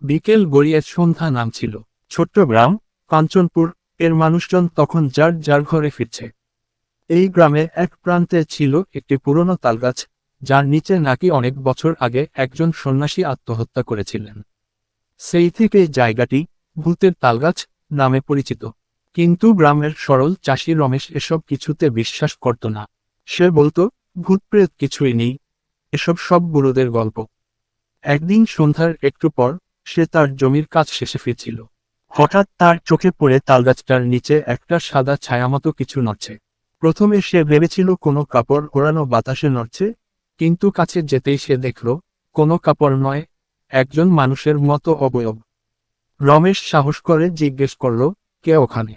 বিকেল গড়িয়ে সন্ধ্যা নামছিল। ছোট্ট গ্রাম, কাঞ্চনপুর, এর মানুষজন তখন যার যার ঘরে ফিরছে। এই গ্রামে এক প্রান্তে ছিল একটি পুরনো তালগাছ, যার নিচে নাকি অনেক বছর আগে একজন সন্ন্যাসী আত্মহত্যা করেছিলেন। সেই থেকে জায়গাটি ভূতের তালগাছ নামে পরিচিত। কিন্তু গ্রামের সরল চাষি রমেশ এসব কিছুতে বিশ্বাস করত না। সে বলতো, ভূতপ্রেত কিছুই নেই। এসব সব বুড়োদের গল্প। একদিন সন্ধ্যার একটু পর সে তার জমির কাজ শেষে ফিরছিল। হঠাৎ তার চোখে পড়ে তালগাছটার নিচে একটা সাদা ছায়ামতো কিছু নড়ছে। প্রথমে সে ভেবেছিল কোনো কাপড় ওড়ানো বাতাসে নড়ছে, কিন্তু কাছে যেতেই সে দেখল, কোনো কাপড় নয়, একজন মানুষের মতো অবয়ব। রমেশ সাহস করে জিজ্ঞেস করল, কে ওখানে?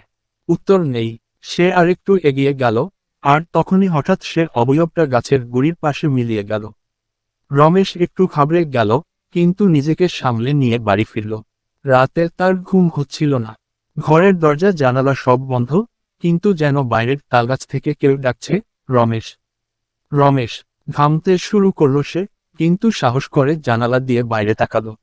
উত্তর নেই, সে আরেকটু এগিয়ে গেল, আর তখনই হঠাৎ সে অবয়বটা গাছের গুড়ির পাশে মিলিয়ে গেল। রমেশ একটু খাবড়ে গেল কিন্তু নিজেকে সামলে নিয়ে বাড়ি ফিরল। রাতে তার ঘুম হচ্ছিল না। ঘরের দরজা, জানালা সব বন্ধ, কিন্তু যেন বাইরের তালগাছ থেকে কেউ ডাকছে, রমেশ। রমেশ। ঘামতে শুরু করল সে, কিন্তু সাহস করে জানালা দিয়ে বাইরে তাকালো।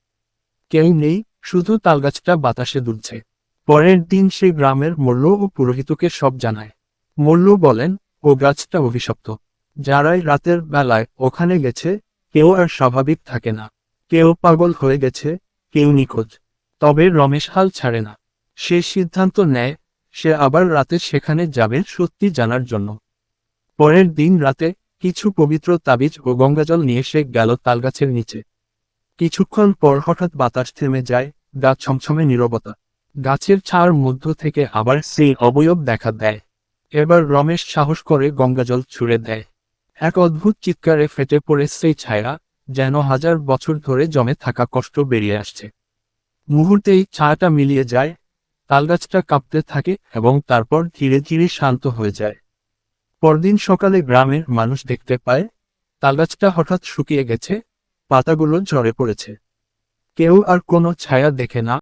কেউ নেই, শুধু তালগাছটা বাতাসে দুলছে। পরের দিন সে গ্রামের মল্ল ও পুরোহিতকে সব জানায়। মল্ল বলেন, ও গাছটা অভিশপ্ত। যারাই রাতের বেলায় ওখানে গেছে, কেউ আর স্বাভাবিক থাকে না। কেউ পাগল হয়ে গেছে, কেউ নিখোঁজ। তবে রমেশ হাল ছাড়ে না। সে সিদ্ধান্ত নেয়, সে আবার রাতে সেখানে যাবে সত্যি জানার জন্য। পরের দিন রাতে কিছু পবিত্র তাবিজ ও গঙ্গাজল নিয়ে সে গেল তালগাছের নিচে। কিছুক্ষণ পর হঠাৎ বাতাস থেমে যায়, গা ছমছমে নীরবতা। গাছের ছায়ার মধ্য থেকে আবার সেই অবয়ব দেখা দেয়। এবার রমেশ সাহস করে গঙ্গাজল ছুড়ে দেয়। এক অদ্ভুত চিৎকারে ফেটে পড়ে সেই ছায়া যেন হাজার বছর ধরে জমে থাকা কষ্ট বেরিয়ে আসছে। মুহূর্তেই ছায়াটা মিলিয়ে যায়, তালগাছটা কাঁপতে থাকে এবং তারপর ধীরে ধীরে শান্ত হয়ে যায়। পরদিন সকালে গ্রামের মানুষ দেখতে পায়, তালগাছটা হঠাৎ শুকিয়ে গেছে, পাতাগুলো ঝরে পড়েছে। কেউ আর কোনো ছায়া দেখে না